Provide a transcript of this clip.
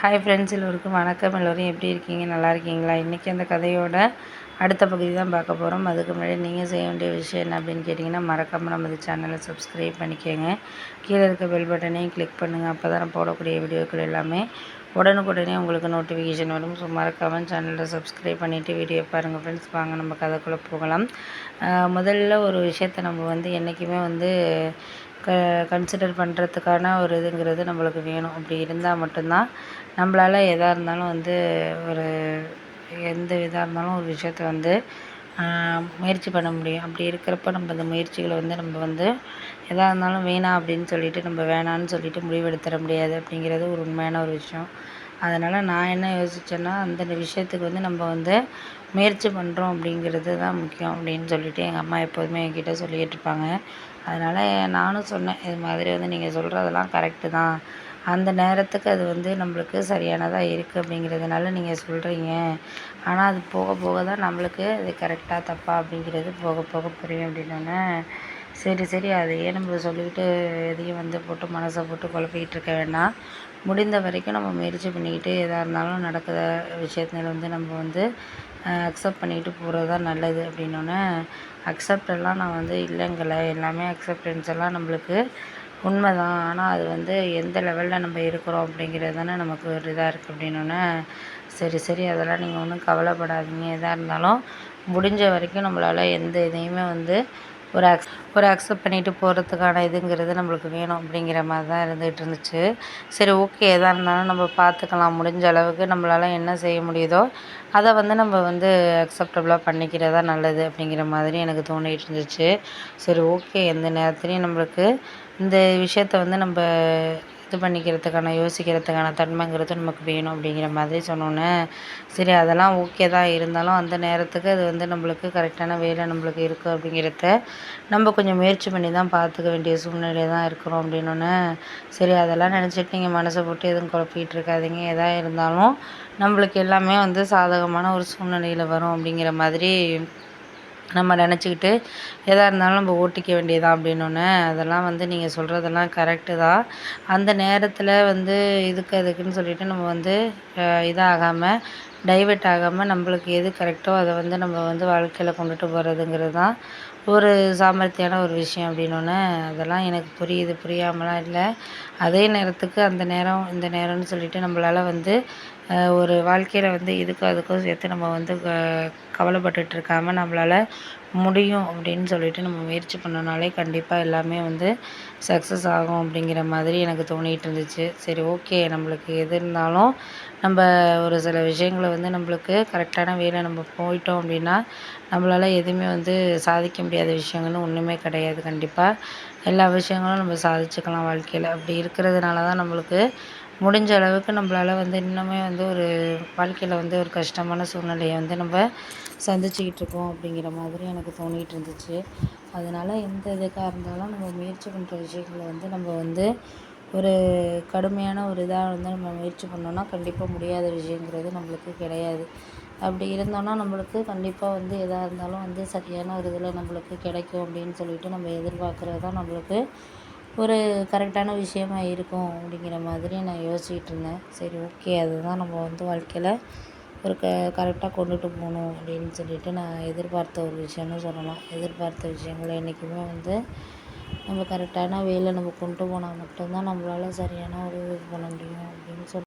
Hi friends எல்லோருக்கும் வணக்கம். எல்லோரும் எப்படி இருக்கீங்க? நல்லா இருக்கீங்களா? இன்றைக்கி அந்த கதையோட அடுத்த பகுதி தான் பார்க்க போகிறோம் அதுக்கு முன்னாடி நீங்கள் செய்ய வேண்டிய விஷயம் என்ன அப்படின்னு கேட்டிங்கன்னா மறக்காமல் நமது சேனலை சப்ஸ்கிரைப் பண்ணிக்கோங்க. கீழே இருக்க பெல் பட்டனையும் கிளிக் பண்ணுங்கள் அப்போ தான் போடக்கூடிய வீடியோக்கள் எல்லாமே உடனுக்குடனே உங்களுக்கு நோட்டிஃபிகேஷன் வரும். ஸோ மறக்காமல் சேனலில் சப்ஸ்கிரைப் பண்ணிவிட்டு வீடியோ பாருங்கள் ஃப்ரெண்ட்ஸ் வாங்க நம்ம கதைக்குள்ளே போகலாம். முதல்ல ஒரு விஷயத்தை நம்ம வந்து என்றைக்குமே வந்து க கன்சிடர் பண்ணுறதுக்கான ஒரு இதுங்கிறது நம்மளுக்கு வேணும். அப்படி இருந்தால் மட்டும்தான் நம்மளால எதாக இருந்தாலும் வந்து ஒரு எந்த இதாக இருந்தாலும் ஒரு விஷயத்த வந்து முயற்சி பண்ண முடியும். அப்படி இருக்கிறப்ப நம்ம அந்த முயற்சிகளை வந்து நம்ம வந்து எதாக இருந்தாலும் வேணாம் அப்படின்னு சொல்லிட்டு நம்ம வேணான்னு சொல்லிட்டு முடிவெடுத்துட முடியாது அப்படிங்கிறது ஒரு உண்மையான ஒரு விஷயம். அதனால் நான் என்ன யோசித்தேன்னா அந்த விஷயத்துக்கு வந்து நம்ம வந்து முயற்சி பண்ணுறோம் அப்படிங்கிறது தான் முக்கியம் அப்படின்னு சொல்லிட்டு எங்கள் அம்மா எப்போதுமே என்கிட்ட சொல்லிகிட்டு இருப்பாங்க. அதனால் நானும் சொன்னேன் இது மாதிரி வந்து நீங்கள் சொல்கிறதெல்லாம் கரெக்டு தான். அந்த நேரத்துக்கு அது வந்து நம்மளுக்கு சரியானதாக இருக்குது அப்படிங்கிறதுனால நீங்கள் சொல்கிறீங்க ஆனால் அது போக போக தான் நம்மளுக்கு அது கரெக்டாக தப்பா அப்படிங்கிறது போக போக புரியும் அப்படின்னோடனே சரி சரி அதையே நம்ம சொல்லிக்கிட்டு எதையும் வந்து போட்டு மனசை போட்டு குழப்பிக்கிட்டு இருக்க வேண்டாம். முடிந்த வரைக்கும் நம்ம முயற்சி பண்ணிக்கிட்டு எதாக இருந்தாலும் நடக்கிற விஷயத்தில் வந்து நம்ம வந்து அக்செப்ட் பண்ணிக்கிட்டு போகிறது தான் நல்லது அப்படின்னோடனே அக்செப்ட் எல்லாம் நான் வந்து இல்லைங்கலை எல்லாமே அக்செப்டன்ஸ் எல்லாம் நம்மளுக்கு உண்மை தான் ஆனால் அது வந்து எந்த லெவலில் நம்ம இருக்கிறோம் அப்படிங்கிறது தானே நமக்கு ஒரு இதாக இருக்குது அப்படின்னோடனே சரி சரி அதெல்லாம் நீங்கள் ஒன்றும் கவலைப்படாதீங்க. எதாக இருந்தாலும் முடிஞ்ச வரைக்கும் நம்மளால் எந்த இதையுமே வந்து ஒரு அக்ஸ் ஒரு அக்செப்ட் பண்ணிட்டு போகிறதுக்கான இதுங்கிறது நம்மளுக்கு வேணும் அப்படிங்கிற மாதிரி தான் இருந்துகிட்டு இருந்துச்சு. சரி ஓகே எதாக இருந்தாலும் நம்ம பார்த்துக்கலாம். முடிஞ்ச அளவுக்கு நம்மளால் என்ன செய்ய முடியுதோ அதை வந்து நம்ம வந்து அக்செப்டபுளாக பண்ணிக்கிறதா நல்லது அப்படிங்கிற மாதிரி எனக்கு தோணிகிட்டு இருந்துச்சு. சரி ஓகே எந்த நேரத்துலையும் நம்மளுக்கு இந்த விஷயத்த வந்து நம்ம இது பண்ணிக்கிறதுக்கான யோசிக்கிறதுக்கான தன்மைங்கிறது நமக்கு வேணும் அப்படிங்கிற மாதிரி சொன்னோன்னே சரி அதெல்லாம் ஓகே தான். இருந்தாலும் அந்த நேரத்துக்கு அது வந்து நம்மளுக்கு கரெக்டான வேலை நம்மளுக்கு இருக்குது அப்படிங்கிறத நம்ம கொஞ்சம் முயற்சி பண்ணி தான் பார்த்துக்க வேண்டிய சூழ்நிலை தான் இருக்கிறோம் அப்படின்னோடனே சரி அதெல்லாம் நினச்சிட்டு நீங்கள் மனசை போட்டு எதுவும் குழப்பிக்கிட்டு இருக்காதீங்க. எதாக இருந்தாலும் நம்மளுக்கு எல்லாமே வந்து சாதகமான ஒரு சூழ்நிலையில் வரும் அப்படிங்கிற மாதிரி நம்ம நினச்சிக்கிட்டு எதாக இருந்தாலும் நம்ம ஓட்டிக்க வேண்டியதான் அப்படின்னோடனே அதெல்லாம் வந்து நீங்கள் சொல்கிறதெல்லாம் கரெக்டு தான். அந்த நேரத்தில் வந்து இதுக்கு அதுக்குன்னு சொல்லிட்டு நம்ம வந்து இதாகாமல் டைவெர்ட் ஆகாமல் நம்மளுக்கு எது கரெக்டோ அதை வந்து நம்ம வந்து வாழ்க்கையில் கொண்டுட்டு போகிறதுங்கிறது தான் ஒரு சாமர்த்தியான ஒரு விஷயம் அப்படின்னோடனே அதெல்லாம் எனக்கு புரியுது. புரியாமலாம் இல்லை. அதே நேரத்துக்கு அந்த நேரம் இந்த நேரம்னு சொல்லிட்டு நம்மளால் வந்து ஒரு வாழ்க்கையில் வந்து இதுக்கும் அதுக்கும் சேர்த்து நம்ம வந்து க கவலைப்பட்டுட்டு இருக்காமல் நம்மளால் முடியும் அப்படின்னு சொல்லிட்டு நம்ம முயற்சி பண்ணனாலே கண்டிப்பாக எல்லாமே வந்து சக்ஸஸ் ஆகும் அப்படிங்கிற மாதிரி எனக்கு தோணிகிட்டு இருந்துச்சு. சரி ஓகே நம்மளுக்கு எது இருந்தாலும் நம்ம ஒரு சில விஷயங்களை வந்து நம்மளுக்கு கரெக்டான வேலை நம்ம போயிட்டோம் அப்படின்னா நம்மளால் எதுவுமே வந்து சாதிக்க முடியாத விஷயங்கள்னு ஒன்றுமே கிடையாது கண்டிப்பாக எல்லா விஷயங்களும் நம்ம சாதிச்சுக்கலாம் வாழ்க்கையில். அப்படி இருக்கிறதுனால தான் நம்மளுக்கு முடிஞ்ச அளவுக்கு நம்மளால் வந்து இன்னுமே வந்து ஒரு வாழ்க்கையில் வந்து ஒரு கஷ்டமான சூழ்நிலையை வந்து நம்ம சந்திச்சுக்கிட்டு இருக்கோம் அப்படிங்கிற மாதிரி எனக்கு தோணிகிட்டு இருந்துச்சு. அதனால் எந்த இதுக்காக இருந்தாலும் நம்ம முயற்சி பண்ணுற விஷயங்களை வந்து நம்ம வந்து ஒரு கடுமையான ஒரு இதாக வந்து நம்ம முயற்சி பண்ணோன்னா கண்டிப்பாக முடியாத விஷயங்கிறது நம்மளுக்கு கிடையாது. அப்படி இருந்தோன்னா நம்மளுக்கு கண்டிப்பாக வந்து எதாக இருந்தாலும் வந்து சரியான ஒரு இதில் நம்மளுக்கு கிடைக்கும் அப்படின்னு சொல்லிட்டு நம்ம எதிர்பார்க்குறது தான் நம்மளுக்கு ஒரு கரெக்டான விஷயமா இருக்கும் அப்படிங்கிற மாதிரி நான் யோசிச்சுட்டு இருந்தேன். சரி ஓகே அதுதான் நம்ம வந்து வாழ்க்கையில் ஒரு க கரெக்டாக கொண்டுட்டு போகணும் அப்படின்னு சொல்லிட்டு நான் எதிர்பார்த்த ஒரு விஷயம்னு சொல்லலாம். எதிர்பார்த்த விஷயங்களை என்றைக்குமே வந்து நம்ம கரெக்டான வேலை நம்ம கொண்டு போனால் மட்டும்தான் நம்மளால் சரியான ஒரு இது பண்ண முடியும் அப்படின்னு சொல்லி